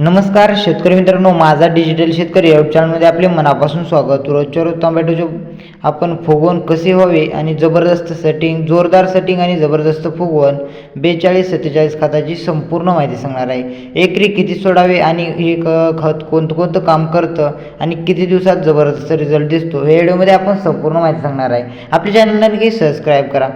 नमस्कार शेतकरी मित्रांनो माझा डिजिटल शेतकरी या चॅनलमध्ये आपले मनापासून स्वागत. रोजच्या रोज टोमॅटोचे आपण फुगवण कसे व्हावे आणि जबरदस्त सेटिंग जोरदार सेटिंग आणि जबरदस्त फुगवण बेचाळीस सत्तेचाळीस खताची संपूर्ण माहिती सांगणार आहे. एकरी किती सोडावे आणि हे खत कोणतं कोणतं काम करतं आणि किती दिवसात जबरदस्त रिझल्ट दिसतो हे व्हिडिओमध्ये आपण संपूर्ण माहिती सांगणार आहे. आपल्या चॅनलला नक्की सबस्क्राईब करा.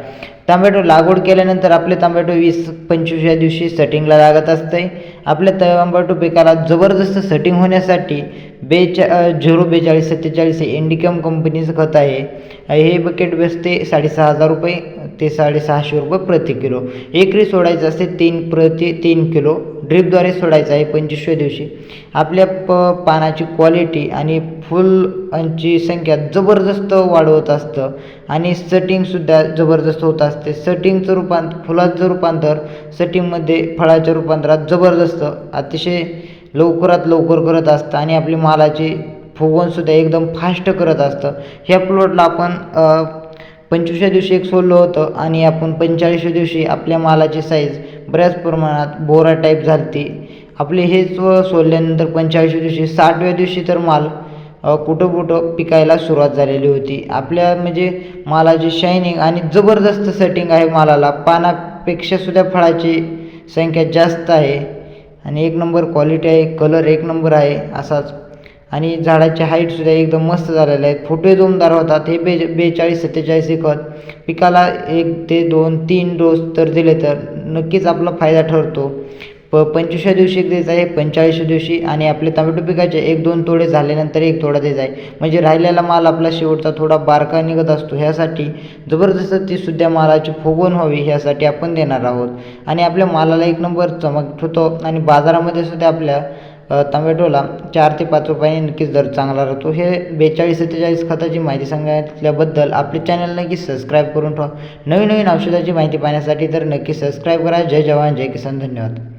टोमॅटो लागवड केल्यानंतर आपले टोमॅटो वीस पंचवीसव्या दिवशी सेटिंगला लागत असते. आपल्या टोमॅटो पिकाला जबरदस्त सेटिंग होण्यासाठी बेचा झिरो बेचाळीस सत्तेचाळीस हे इंडिकम कंपनीचं खत आहे. हे बकेट बसते साडेसहा हजार रुपये ते साडेसहाशे रुपये प्रति किलो. एकरी सोडायचं असते तीन प्रति तीन किलो. ड्रीपद्वारे सोडायचं आहे पंचवीसव्या दिवशी. आपल्या प पानाची क्वालिटी आणि फुलांची संख्या जबरदस्त वाढवत असतं. आणि सटिंगसुद्धा जबरदस्त होत असते. सटिंगचं रूपांत फुलाचं रूपांतर सटिंगमध्ये फळाच्या रूपांतरात जबरदस्त अतिशय लवकरात लवकर करत असतं. आणि आपली मालाची फुगवणसुद्धा एकदम फास्ट करत असतं. ह्या प्लॉटला आपण पंचवीसव्या दिवशी एक सोडलं होतं. आणि आपण पंचेचाळीसव्या दिवशी आपल्या मालाची साईज बऱ्याच प्रमाणात बोरा टाईप झाली आपले हेच सोडल्यानंतर पंचेचाळीसव्या दिवशी साठव्या दिवशी तर माल कुठं कुठं पिकायला सुरुवात झालेली होती. आपल्या म्हणजे मालाची शायनिंग आणि जबरदस्त सेटिंग आहे मालाला. पानापेक्षासुद्धा फळाची संख्या जास्त आहे. आणि एक नंबर क्वालिटी आहे कलर एक नंबर आहे असाच आणि झाडाची हाईटसुद्धा एकदम मस्त झालेले आहेत फुटे जोमदार होतात हे बे बेचाळीस सत्तेचाळीस एकत पिकाला एक ते दोन तीन डोस तर दिले तर नक्कीच आपला फायदा ठरतो. प पंचवीसव्या दिवशी एक द्यायचं आहे पंचेचाळीसव्या दिवशी आणि आपले टोमॅटो पिकाचे एक दोन तोडे झाल्यानंतर एक तोडा द्यायचा आहे. म्हणजे राहिलेला माल आपला शेवटचा थोडा बारका निघत असतो. ह्यासाठी जबरदस्त ती सुद्धा मालाची फुगवण व्हावी ह्यासाठी आपण देणार आहोत. आणि आपल्या मालाला एक नंबर चमक होतो आणि बाजारामध्ये सुद्धा आपल्या टमॅटोला चार ते पाच रुपयाने नक्कीच दर चांगला राहतो. हे बेचाळीस सत्तेचाळीस खताची माहिती सांगितल्याबद्दल आपले चॅनल नक्की सबस्क्राईब करून ठेवा. नवीन नवीन औषधाची माहिती पाहण्यासाठी तर नक्की सबस्क्राईब करा. जय जवान जय किसान. धन्यवाद.